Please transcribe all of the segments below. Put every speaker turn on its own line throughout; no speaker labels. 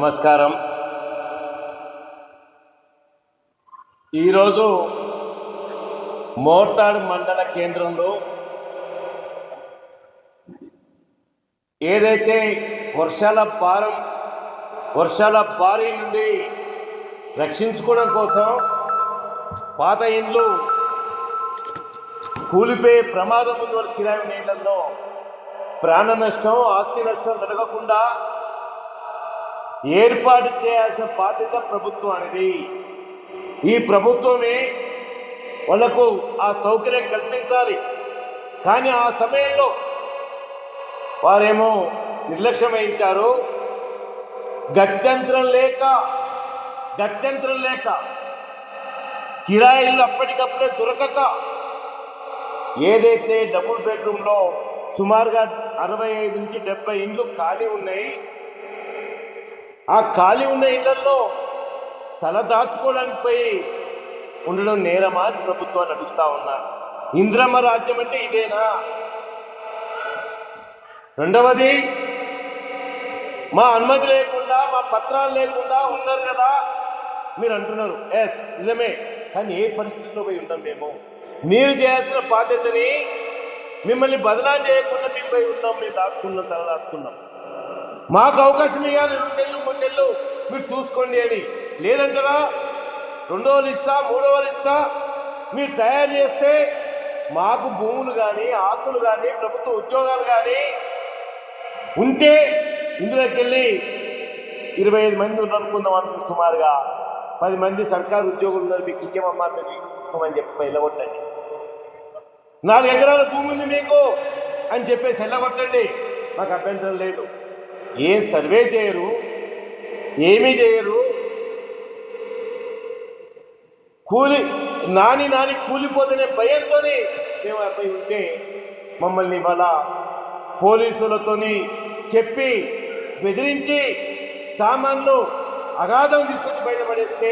నమస్కారం. ఈరోజు మోర్తాడు మండల కేంద్రంలో ఏదైతే వర్షాల భారం వర్షాల భారీ నుండి రక్షించుకోవడం కోసం పాత ఇండ్లు కూలిపోయే ప్రమాదం ఉంది కిరాయి నీళ్ళలో ప్రాణ నష్టం ఆస్తి నష్టం జరగకుండా ఏర్పాటు చేయాల్సిన బాధ్యత ప్రభుత్వం అనేది. ఈ ప్రభుత్వమే వాళ్ళకు ఆ సౌకర్యం కల్పించాలి. కానీ ఆ సమయంలో వారేమో నిర్లక్ష్యం వహించారు. గత్యంతరం లేక గత్యంతరం లేక కిరాయిలు అప్పటికప్పుడే దొరకక ఏదైతే డబుల్ బెడ్రూమ్లో సుమారుగా అరవై ఐదు నుంచి డెబ్బై ఇండ్లు ఖాళీ ఉన్నాయి ఆ ఖాళీ ఉన్న ఇళ్ళలో తల దాచుకోవడానికి పోయి ఉండడం నేరమా అని ప్రభుత్వాన్ని అడుగుతా ఉన్నా. ఇంద్రమ రాజ్యం అంటే ఇదేనా? రెండవది మా అనుమతి లేకుండా మా పత్రాలు లేకుండా ఉన్నారు కదా. మీరు అంటున్నారు ఎస్ నిజమే కానీ ఏ పరిస్థితిలో పోయి ఉన్నాం మేము? మీరు చేయాల్సిన బాధ్యతని మిమ్మల్ని బదనాలు చేయకుండా మేము పోయి ఉన్నాం మేము దాచుకున్నాం తల దాచుకున్నాం. మాకు అవకాశం ఇవ్వాలి రెండు నెలలు మీరు చూసుకోండి అని. లేదంటారా? రెండవ లిస్టా మూడవ లిస్టా? మీరు తయారు చేస్తే మాకు భూములు కానీ ఆస్తులు కానీ ప్రభుత్వ ఉద్యోగాలు కానీ ఉంటే ఇందులోకి వెళ్ళి ఇరవై ఐదు మంది ఉన్నారు అందుకు సుమారుగా. పది మంది సర్కారు ఉద్యోగులు ఉన్నారు మీకు ఇయ్యమమ్మా మీరు ఇల్లు చూసుకోమని చెప్పి వెళ్ళగొట్టండి నాలుగు ఎకరాల భూమి ఉంది మీకు అని చెప్పేసి వెళ్ళగొట్టండి మాకు అభ్యంతరం లేదు. ఏం సర్వే చేయరు ఏమీ చేయరు. కూలి నాని నాని కూలిపోతేనే భయంతోని మేము అబ్బాయి ఉంటే మమ్మల్ని ఇవాళ పోలీసులతోని చెప్పి బెదిరించి సామాన్లు అగాధం తీసుకొచ్చి బయటపడేస్తే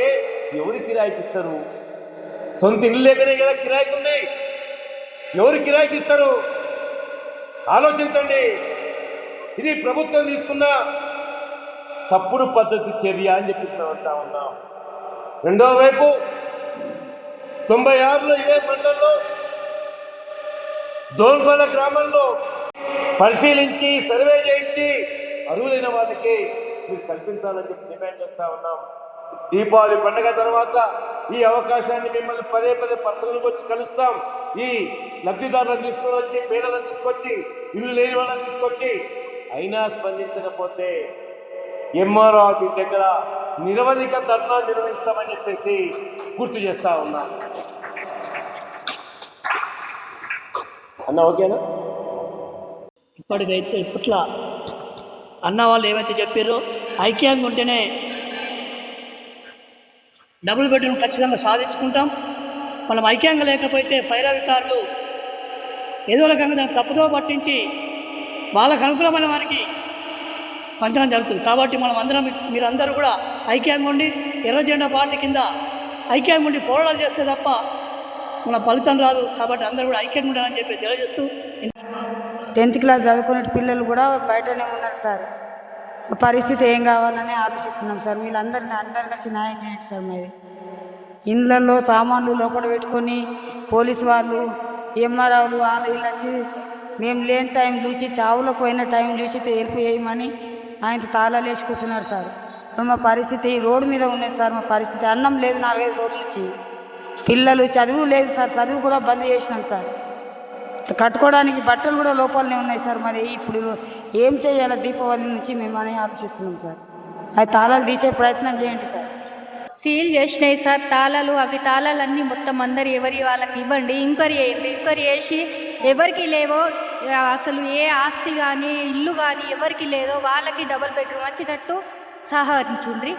ఎవరు కిరాయికి ఇస్తారు? సొంత ఇల్లు లేకనే కదా కిరాయికి ఉంది ఎవరు కిరాయికి ఇస్తారు? ఆలోచించండి. ఇది ప్రభుత్వం తీసుకున్న తప్పుడు పద్ధతి చర్య అని చెప్పిస్తూ ఉంటా ఉన్నాం. రెండవ వైపు తొంభై ఆరులో ఇదే మండలంలో దోన్పల గ్రామంలో పరిశీలించి సర్వే చేయించి అర్హులైన వాళ్ళకి మీరు కల్పించాలని చెప్పి డిమాండ్ చేస్తా ఉన్నాం. దీపావళి పండగ తర్వాత ఈ అవకాశాన్ని మిమ్మల్ని పదే పదే పర్సనల్గా వచ్చి కలుస్తాం. ఈ లబ్ధిదారులను తీసుకొని వచ్చి పేదలను తీసుకొచ్చి ఇల్లు లేని వాళ్ళని తీసుకొచ్చి అయినా స్పందించకపోతే ఎంఆర్ఓ ఆఫీస్ దగ్గర నిరవధిక ధర్నా నిర్వహిస్తామని చెప్పేసి గుర్తు చేస్తా ఉన్నా. అన్న ఓకేనా?
ఇప్పటికైతే ఇప్పట్లో అన్న వాళ్ళు ఏమైతే చెప్పారో ఐక్యంగా ఉంటేనే డబుల్ బెడ్రూమ్ ఖచ్చితంగా సాధించుకుంటాం. మనం ఐక్యంగా లేకపోతే పైరవికారులు ఏదో రకంగా దాన్ని తప్పుదో పట్టించి వాళ్ళకు అనుకూలమైన వారికి పంచడం జరుగుతుంది. కాబట్టి మనం అందరం మీరందరూ కూడా ఐక్యంగా ఉండి ఎర్ర జెండా పార్టీ కింద ఐక్యంగా ఉండి పోరాటాలు చేస్తే తప్ప మన ఫలితం రాదు. కాబట్టి అందరూ కూడా ఐక్యంగా ఉండాలని చెప్పి తెలియజేస్తూ
టెన్త్ క్లాస్ చదువుకునే పిల్లలు కూడా బయటనే ఉన్నారు సార్. పరిస్థితి ఏం కావాలని ఆలోచిస్తున్నాం సార్. వీళ్ళందరిని అందరు కలిసి న్యాయం చేయండి సార్ మరి. ఇండ్లలో సామాన్లు లోపల పెట్టుకొని పోలీసు వాళ్ళు ఎంఆర్ఓలు వాళ్ళు వీళ్ళు వచ్చి మేము లేని టైం చూసి చావులకు పోయిన టైం చూసి హెల్ప్ చేయమని ఆయన తాళాలు వేసి కూర్చున్నారు సార్. మా పరిస్థితి రోడ్డు మీద ఉన్నది సార్. మా పరిస్థితి అన్నం లేదు నాలుగైదు రోజుల నుంచి. పిల్లలు చదువు లేదు సార్. చదువు కూడా బంద్ చేసినాం సార్. కట్టుకోవడానికి బట్టలు కూడా లోపాలనే ఉన్నాయి సార్. మరి ఇప్పుడు ఏం చేయాలి? దీపావళి నుంచి మేము అని ఆలోచిస్తున్నాం సార్. అది తాళాలు తీసే ప్రయత్నం చేయండి సార్.
సీల్ చేసినాయి సార్. తాళాలు అవి తాళాలన్నీ మొత్తం అందరు ఎవరి వాళ్ళకి ఇవ్వండి. ఎంక్వైరీ చేయండి. ఎంక్వైరీ చేసి ఎవరికి లేవో అసలు ఏ ఆస్తి కానీ ఇల్లు కానీ ఎవరికి లేదో వాళ్ళకి డబుల్ బెడ్రూమ్ వచ్చేటట్టు సహకరించుండ్రి.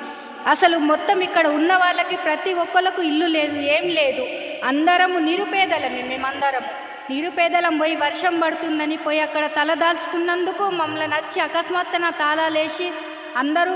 అసలు మొత్తం ఇక్కడ ఉన్న వాళ్ళకి ప్రతి ఒక్కరికి ఇల్లు లేదు ఏం లేదు. అందరము నిరుపేదలమే మేమందరం నిరుపేదలం పోయి వర్షం పడుతుందని పోయి అక్కడ తలదాల్చుకున్నందుకు మమ్మల్ని నచ్చి అకస్మాత్తున తాళాలేసి అందరూ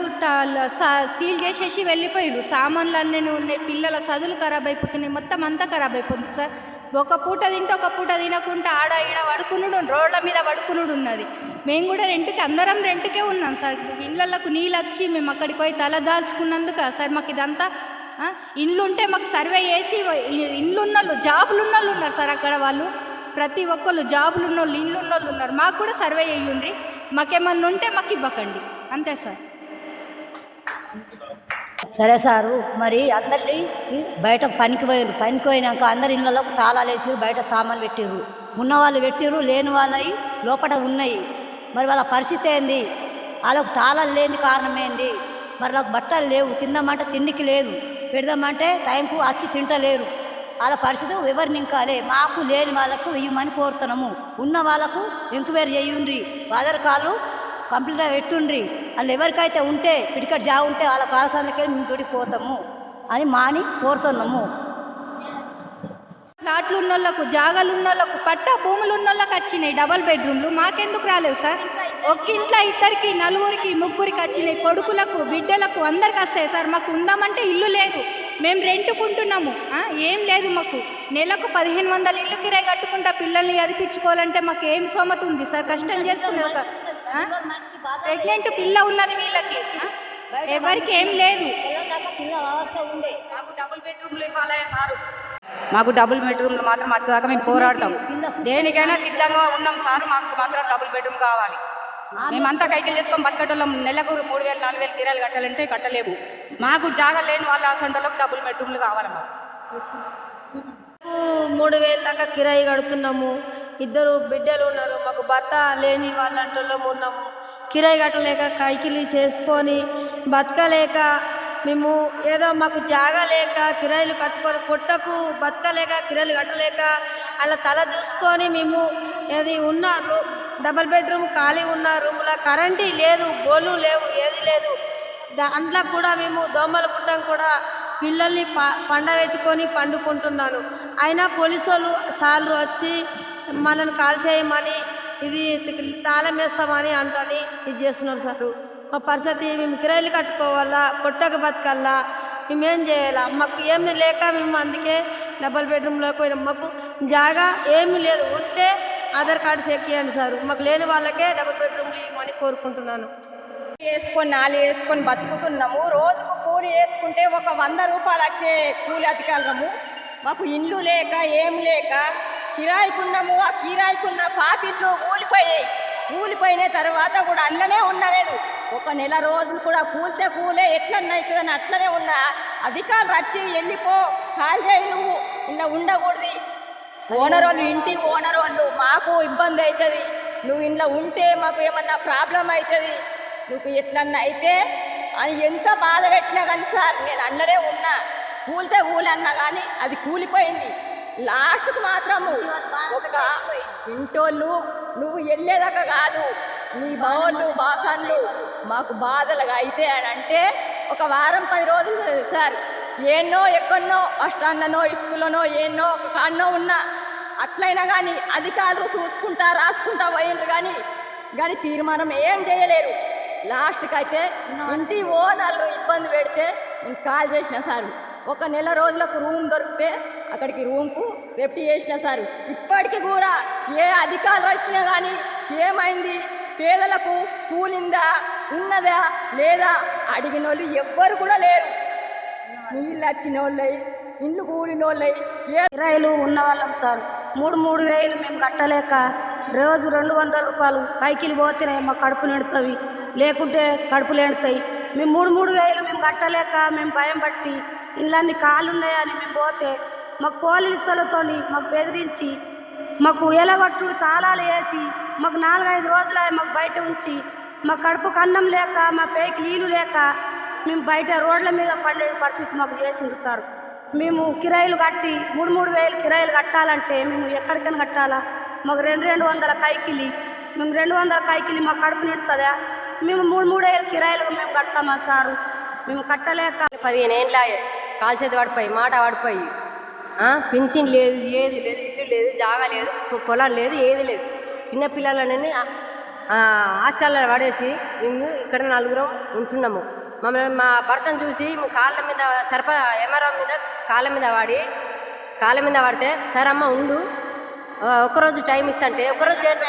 సీల్ చేసేసి వెళ్ళిపోయారు సామాన్లు అన్నీ ఉన్నాయి పిల్లల చదువులు ఖరాబ్ అయిపోతున్నాయి మొత్తం అంతా ఖరాబ్ అయిపోతుంది సార్. ఒక పూట తింటే ఒక పూట తినకుండా ఆడ ఈడ పడుకునుడు రోడ్ల మీద పడుకునుడు ఉన్నది. మేము కూడా రెంట్కి అందరం రెంట్కే ఉన్నాం సార్. ఇళ్ళకు నీళ్ళు వచ్చి మేము అక్కడికి పోయి తలదాల్చుకున్నందుకు సార్ మాకు ఇదంతా ఆ, ఇల్లు ఉంటే మాకు సర్వే చేసి ఇ- వాళ్ళు ఉన్నోళ్ళు జాబులు ఉన్నోళ్ళు ఉన్నారు సార్ అక్కడ వాళ్ళు. ప్రతి ఒక్కళ్ళు జాబులు ఉన్నోళ్ళు ఇల్లు ఉన్నోళ్ళు ఉన్నారు. మాకు కూడా సర్వే చేయండి మాకేమన్నా ఉంటే మాకు ఇవ్వకండి. అంతే సార్.
సరే సారు మరి అందరినీ బయట పనికి పోయారు పనికి పోయినాక అందరి ఇళ్ళలోకి తాళాలు వేసి బయట సామాన్లు పెట్టిర్రు. ఉన్న వాళ్ళు పెట్టిర్రు లేని వాళ్ళవి లోపల ఉన్నాయి. మరి వాళ్ళ పరిస్థితి ఏంది? వాళ్ళకు తాళాలు లేని కారణం ఏంది? మరి నాకు బట్టలు లేవు తిందామంటే తిండికి లేదు. పెడదామంటే టైంకు వచ్చి తింటలేరు. వాళ్ళ పరిస్థితి ఎవరిని ఇంకాలే మాకు లేని వాళ్ళకు ఇవ్వమని కోరుతున్నాము. ఉన్న వాళ్ళకు ఎంక్వైరీ చేయండి ఆధార్ కార్డు కంప్లీట్గా పెట్టుండ్రి వాళ్ళు ఎవరికైతే ఉంటే పిడికట్ జా ఉంటే వాళ్ళ కాలసాలకే మేము తొడిపోతాము అని మాని కోరుతున్నాము.
ఫ్లాట్లు ఉన్నోళ్ళకు జాగాలు ఉన్నోళ్ళకు పట్ట భూములు ఉన్న వాళ్ళకి వచ్చినాయి డబల్ బెడ్రూమ్లు. మాకెందుకు రాలేవు సార్? ఒక్క ఇంట్లో ఇద్దరికి నలుగురికి ముగ్గురికి వచ్చినాయి. కొడుకులకు బిడ్డలకు అందరికి వస్తాయి సార్. మాకు ఉందామంటే ఇల్లు లేదు. మేము రెంట్కుంటున్నాము. ఏం లేదు మాకు. నెలకు పదిహేను వందల ఇల్లు కిరాయి కట్టుకుంటా పిల్లల్ని అదిపించుకోవాలంటే మాకు ఏం సోమత ఉంది సార్? కష్టం చేసుకునే ఒక ప్రెగ్నెంట్ పిల్ల ఉన్నది వీళ్ళకి? ఎవరికి ఏం లేదు.
మాకు డబుల్ బెడ్రూమ్లు ఇవ్వాలి సారు మాకు డబుల్ బెడ్రూమ్లు మాత్రం వచ్చేదాకా మేము పోరాడతాం. దేనికైనా సిద్ధంగా ఉన్నాం సార్ మాకు మాత్రం డబుల్ బెడ్రూమ్ కావాలి. మేమంతా కైకిలు చేసుకొని బతకటోళ్ళం. నెలకు మూడు వేలు నాలుగు వేలు కిరాలు కట్టాలంటే కట్టలేము. మాకు జాగా లేని వాళ్ళ అసంటోళ్ళకి డబుల్ బెడ్రూమ్లు కావాలి మాకు.
మూడు వేల దాకా కిరాయి కడుతున్నాము. ఇద్దరు బిడ్డలు ఉన్నారు. మాకు భర్త లేని వాళ్ళంటలో ఉన్నాము. కిరాయి కట్టలేక కైకిలి చేసుకొని బతకలేక మేము ఏదో మాకు జాగా లేక కిరాయిలు కట్టుకొని పొట్టకు బతకలేక కిరాయిలు కట్టలేక అలా తల చూసుకొని మేము ఏది ఉన్న డబల్ బెడ్రూమ్ ఖాళీ ఉన్న రూమ్లో కరెంటు లేదు బోలు లేవు ఏది లేదు. దాంట్లో కూడా మేము దోమల గుట్టం కూడా పిల్లల్ని ప పండబెట్టుకొని పండుకుంటున్నాను అయినా పోలీసు వాళ్ళు సార్లు వచ్చి మనల్ని కాల్ చేయమని ఇది తాళం వేస్తామని అంటని ఇది చేస్తున్నారు సార్. మా పరిస్థితి మేము కిరాయిలు కట్టుకోవాలా పొట్టకు బతకల్లా మేమేం చేయాలా? మాకు ఏమి లేక మేము అందుకే డబల్ బెడ్రూమ్లోకి పోయినాం. మాకు జాగా ఏమీ లేదు. ఉంటే ఆధార్ కార్డు చెక్ చేయండి సార్. మాకు లేని వాళ్ళకే డబుల్ బెడ్రూమ్లు ఇవ్వమని కోరుకుంటున్నాను.
వేసుకొని నాలుగు వేసుకొని బతుకుతున్నాము. రోజుకు కూలి వేసుకుంటే ఒక వంద రూపాయలు వచ్చే కూలి అతికలము మాకు ఇండ్లు లేక ఏం లేక కిరాయికున్నాము ఆ కిరాయికున్న పాతిళ్ళు కూలిపోయాయి కూలిపోయిన తర్వాత కూడా అట్లనే ఉన్నా నేను. ఒక నెల రోజులు కూడా కూలితే కూలే ఎట్లన్నా అవుతుందని అట్లనే ఉన్నా. అధికారులు వచ్చి వెళ్ళిపో కాల్ చేయి నువ్వు. ఇలా ఉండకూడదు. ఓనర్ వాళ్ళు ఇంటి ఓనర్ వాళ్ళు. మాకు ఇబ్బంది అవుతుంది. నువ్వు ఇంట్లో ఉంటే మాకు ఏమన్నా ప్రాబ్లం అవుతుంది. నువ్వు ఎట్లన్నా అయితే అని ఎంత బాధ పెట్టినా కానీ సార్ నేను అన్నడే ఉన్నా. కూలితే కూలన్నా అన్నా కానీ అది కూలిపోయింది. లాస్ట్కి మాత్రము ఒక ఇంటోళ్ళు నువ్వు వెళ్ళేదాకా కాదు. నీ బావళ్ళు బాసన్లు మాకు బాధలుగా అయితే అని అంటే ఒక వారం పది రోజులు సార్ ఏన్నో ఎక్కడనో బస్టాండ్లనో ఇస్కూల్లోనో ఏన్నో ఒక కాన్నో ఉన్నా. అట్లయినా కానీ అధికారులు చూసుకుంటా రాసుకుంటా పోయినరు కానీ కానీ తీర్మానం ఏం చేయలేరు. లాస్ట్కి అయితే ఇంటి ఓనర్లు ఇబ్బంది పెడితే నేను కాల్ చేసిన సార్. ఒక నెల రోజులకు రూమ్ దొరికితే అక్కడికి రూమ్కు సేఫ్టీ చేసిన సార్. ఇప్పటికీ కూడా ఏ అధికారులు వచ్చినా కానీ ఏమైంది? పేదలకు కూలిందా? ఉన్నదా? లేదా? అడిగిన వాళ్ళు ఎవ్వరు కూడా లేరు. నీళ్ళు వచ్చిన వాళ్ళై ఇండ్లు కూలిన వాళ్ళై ఏ
కిరాయిలు ఉన్న వాళ్ళం సార్. మూడు మూడు వేలు మేము కట్టలేక రోజు రెండు వందల రూపాయలు పైకిలు పోతేనే మా కడుపు నిడుతుంది. లేకుంటే కడుపు లేడుతాయి మేము మూడు మూడు వేలు మేము కట్టలేక మేము భయం పట్టి ఇళ్ళన్ని కాళ్ళు ఉన్నాయని మేము పోతే మాకు పోలీసులతో మాకు బెదిరించి మాకు ఎలగొట్టు తాళాలు వేసి మాకు నాలుగైదు రోజుల మాకు బయట ఉంచి మా కడుపు కన్నం లేక మా పేకి నీళ్ళు లేక మేము బయట రోడ్ల మీద పండే పరిస్థితి మాకు చేసింది సార్. మేము కిరాయిలు కట్టి మూడు మూడు వేలు కిరాయిలు కట్టాలంటే మేము ఎక్కడికైనా కట్టాలా? మాకు రెండు రెండు వందల కైకిలి. మేము రెండు వందల కైకిలి మాకు కడుపు నిడుతుందా? మేము మూడు మూడు వేలు కిరాయిలు మేము కడతామా సారు. మేము కట్టలేక
పదిహేను ఏండ్ల కాల్చేది పడిపోయి మాట పడిపోయి. పింఛన్ లేదు ఏది లేదు ఇల్లు లేదు జాగా లేదు పొలం లేదు ఏది లేదు. చిన్న పిల్లలని హాస్టల్లో పడేసి మేము ఇక్కడ నలుగురం ఉంటున్నాము. మమ్మల్ని మా భర్తను చూసి మీ కాళ్ళ మీద సర్ప ఎమరం మీద కాళ్ళ మీద వాడి
కాళ్ళ మీద పడితే సరే అమ్మ ఉండు. ఒకరోజు టైం ఇస్తా అంటే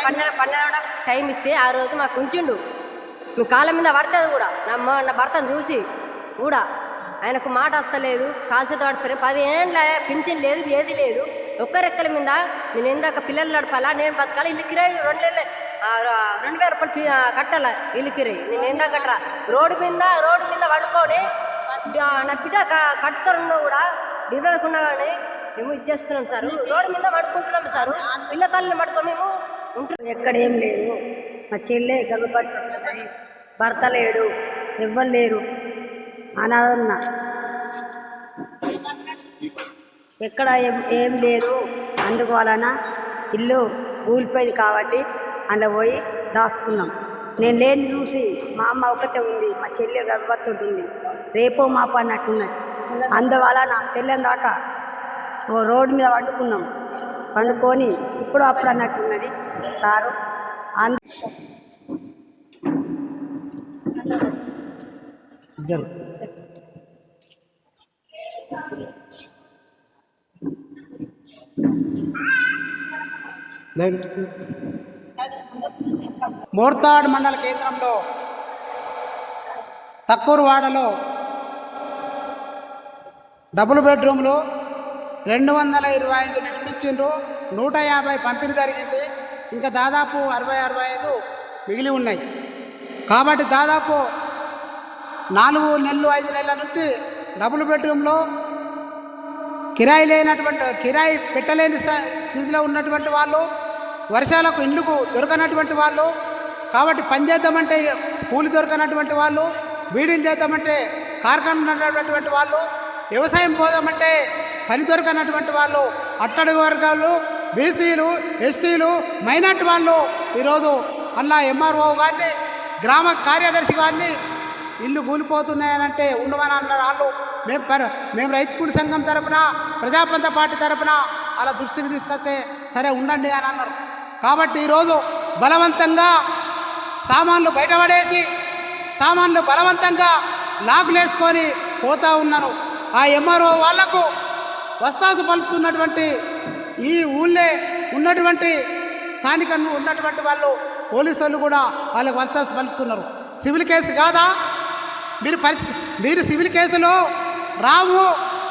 పన్నెండు పన్నెండు టైం ఇస్తే ఆ రోజు మాకు ఉంచిండు. మీ కాళ్ళ మీద పడుతుంది కూడా. నా నా భర్తను చూసి కూడా. ఆయనకు మాట వస్తలేదు. కాల్చేత పడిపోయి పదిహేనుల పింఛన్ లేదు ఏది లేదు. ఒక్కరెక్కల మీద నేను ఇందాక పిల్లలు నడపాలా? నేను బతకాలి? ఇల్లు కిరాయి రెండు రెండు వేల రూపాయలు కట్టాల ఇల్లు కిరాయి? నేను ఇందాక కట్టరా రోడ్డు మీద రోడ్డు మీద వండుకొని నా బిడ్డ క- కూడా. డివైర్కున్నా కానీ మేము ఇచ్చేస్తున్నాం సార్. రోడ్డు మీద పడుకుంటున్నాం సార్. పిల్ల తల్లిని పడుకొని మేము ఉంటున్నాం.
ఎక్కడ ఏం లేదు. మా చెల్లె గర్భపతి ఉన్నది భర్త లేడు ఎవ్వరు లేరు. అనాథన్న. ఎక్కడ ఏం ఏం లేదు. అందువలన ఇల్లు కూలిపోయింది కాబట్టి అందులో పోయి దాచుకున్నాం. నేను లేని చూసి మా అమ్మ ఒకతే ఉంది మా చెల్లె గర్భవతి ఉంటుంది. రేపో మాప అన్నట్టున్నది. అందువలన తెల్లని దాకా ఓ రోడ్డు మీద వండుకున్నాం. వండుకొని ఇప్పుడు అప్పుడు అన్నట్టున్నది. సారు అందు
ఇద్దరు.
మోర్తాడ్ మండల కేంద్రంలో తక్కువవాడలో డబుల్ బెడ్రూమ్లు రెండు వందల ఇరవై ఐదు నిర్మించిండ్రు. నూట యాభై పంపిణీ జరిగింది. ఇంకా దాదాపు అరవై అరవై ఐదు మిగిలి ఉన్నాయి. కాబట్టి దాదాపు నాలుగు నెలలు ఐదు నెలల నుంచి డబుల్ బెడ్రూమ్లో కిరాయి లేనటువంటి కిరాయి పెట్టలేని స్థితిలో ఉన్నటువంటి వాళ్ళు వర్షాలకు ఇండ్లకు దొరకనటువంటి వాళ్ళు కాబట్టి పని చేద్దామంటే కూలి దొరకనటువంటి వాళ్ళు బీడీలు చేద్దామంటే కార్ఖాన ఉన్నటువంటి వాళ్ళు వ్యవసాయం పోదామంటే పని దొరకనటువంటి వాళ్ళు అట్టడుగు వర్గాలు బీసీలు ఎస్టీలు మైనార్టీ వాళ్ళు ఈరోజు అలా ఎంఆర్ఓ గారిని గ్రామ కార్యదర్శి వారిని ఇల్లు కూలిపోతున్నాయనంటే ఉండమని అన్నారు వాళ్ళు. మేము పర మేము రైతు కూలి సంఘం తరపున ప్రజాపంత పార్టీ తరపున అలా దృష్టికి తీసుకొస్తే సరే ఉండండి అని అన్నారు. కాబట్టి ఈరోజు బలవంతంగా సామాన్లు బయటపడేసి సామాన్లు బలవంతంగా లాగులేసుకొని పోతూ ఉన్నారు. ఆ ఎంఆర్ఓ వాళ్ళకు వస్తాదు పలుకుతున్నటువంటి ఈ ఊళ్ళే ఉన్నటువంటి స్థానికంగా ఉన్నటువంటి వాళ్ళు పోలీసు వాళ్ళు కూడా వాళ్ళకి వస్తాసు పలుకుతున్నారు. సివిల్ కేసు కాదా? మీరు పరిస్థితి మీరు సివిల్ కేసులో రాము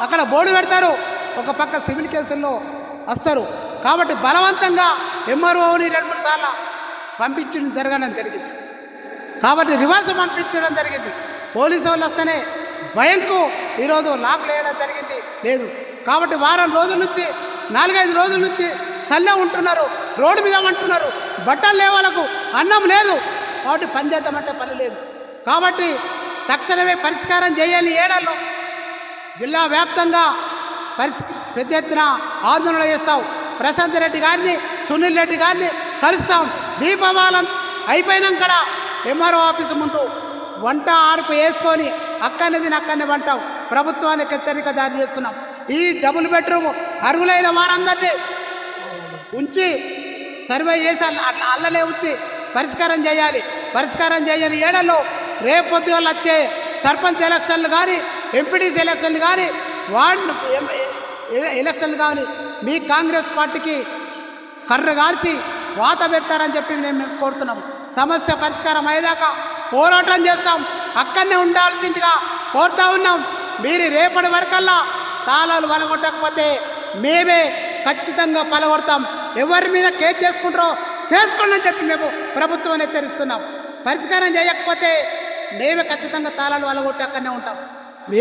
అక్కడ బోర్డు పెడతారు. ఒక పక్క సివిల్ కేసుల్లో వస్తారు. కాబట్టి బలవంతంగా ఎంఆర్ఓని రెండు మూడు సార్లు పంపించడం జరగడం జరిగింది. కాబట్టి రివర్స్ పంపించడం జరిగింది. పోలీసు వాళ్ళు వస్తేనే భయంకు ఈరోజు లాక్ వేయడం జరిగింది. లేదు. కాబట్టి వారం రోజుల నుంచి నాలుగైదు రోజుల నుంచి సల్లే ఉంటున్నారు రోడ్డు మీద ఉంటున్నారు బట్టలు లేవాలకు అన్నం లేదు. కాబట్టి పని చేద్దామంటే పని లేదు. కాబట్టి తక్షణమే పరిష్కారం చేయాలి ఏడల్లో జిల్లా వ్యాప్తంగా పరిస్థితి పెద్ద ఎత్తున ఆందోళన చేస్తాం. ప్రశాంత్ రెడ్డి గారిని సునీల్ రెడ్డి గారిని కలుస్తాం. దీపావళం అయిపోయినాక ఎంఆర్ఓ ఆఫీసు ముందు వంట ఆర్పు వేసుకొని అక్కడిది అక్కడనే వంటాం. ప్రభుత్వానికి హెచ్చరిక జారీ చేస్తున్నాం. ఈ డబుల్ బెడ్రూమ్ అర్హులైన వారందరినీ ఉంచి సర్వే చేసి అట్లా అల్లనే ఉంచి పరిష్కారం చేయాలి. పరిష్కారం చేయని ఏడలో రేపు వచ్చే సర్పంచ్ ఎలక్షన్లు కానీ ఎంపీటీసీ ఎలక్షన్లు కానీ వార్డ్ ఎలక్షన్లు కానీ మీ కాంగ్రెస్ పార్టీకి కర్ర కాల్చి వాత పెడతారని చెప్పి మేము కోరుతున్నాం. సమస్య పరిష్కారం అయ్యేదాకా పోరాటం చేస్తాం. అక్కడనే ఉండాల్సిందిగా కోరుతా ఉన్నాం. మీరు రేపటి వరకల్లా తాళాలు వలగొట్టకపోతే మేమే ఖచ్చితంగా పలగొడతాం. ఎవరి మీద కేసు చేసుకుంటారో చేసుకోండి అని చెప్పి మేము ప్రభుత్వాన్ని హెచ్చరిస్తున్నాం పరిష్కారం చేయకపోతే మేమే ఖచ్చితంగా తాళాలు వలగొట్టి అక్కడనే ఉంటాం.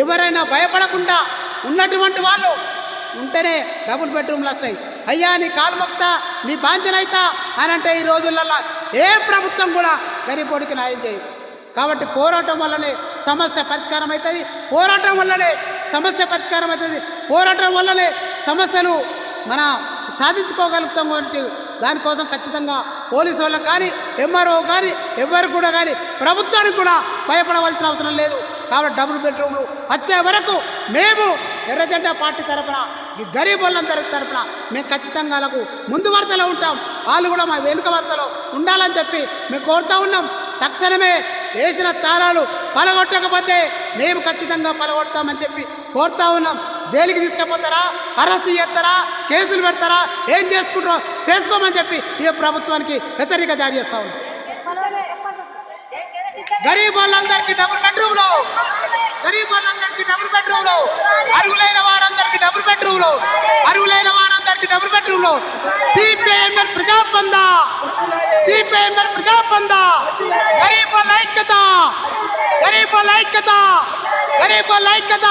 ఎవరైనా భయపడకుండా ఉన్నటువంటి వాళ్ళు ఉంటేనే డబుల్ బెడ్రూమ్లు వస్తాయి. అయ్యా నీ కాలుమొక్త నీ బాంచనైతా అని అంటే ఈ రోజులలో ఏ ప్రభుత్వం కూడా గరీబోడికి న్యాయం చేయదు. కాబట్టి పోరాటం వల్లనే సమస్య పరిష్కారం అవుతుంది. పోరాటం వల్లనే సమస్య పరిష్కారం అవుతుంది. పోరాటం వల్లనే సమస్యలు మన సాధించుకోగలుగుతాం అంటే దానికోసం ఖచ్చితంగా పోలీసు వాళ్ళకు కానీ ఎంఆర్ఓ కానీ ఎవరు కూడా కానీ ప్రభుత్వానికి కూడా భయపడవలసిన అవసరం లేదు. కాబట్టి డబుల్ బెడ్రూమ్లు వచ్చే వరకు మేము ఎర్రజెండా పార్టీ తరపున ఈ గరీబ్ వాళ్ళందరి తరపున మేము ఖచ్చితంగా వాళ్ళకు ముందు వరుసలో ఉంటాం. వాళ్ళు కూడా మా వెనుక వరుసలో ఉండాలని చెప్పి మేము కోరుతా ఉన్నాం. తక్షణమే వేసిన తాళాలు పలగొట్టకపోతే మేము ఖచ్చితంగా పలగొడతామని చెప్పి కోరుతా ఉన్నాం. జైలుకి తీసుకుపోతారా? అరెస్ట్ చేస్తారా? కేసులు పెడతారా? ఏం చేసుకుంటారో చేసుకోమని చెప్పి ఈ ప్రభుత్వానికి హెచ్చరిక జారీ చేస్తా ఉంది గరీబ్ వాళ్ళందరికీ డబుల్ బెడ్రూమ్లు గరీబ్ వాళ్ళందరికీ డబుల్ బెడ్రూమ్లు అరుగులైన వారందరికీ డబుల్ బెడ్రూమ్లు అరుగులైన వారందరికీ డబుల్ బెడ్రూమ్లు సిపిఐఎంఎల్ ప్రజాబంద సిపిఐఎంఎల్ ప్రజాబంద గరీబ్ వాళ్ళ ఐక్యత. గరీబ్ వాళ్ళ ఐక్యత. గరీబ్ వాళ్ళ ఐక్యత.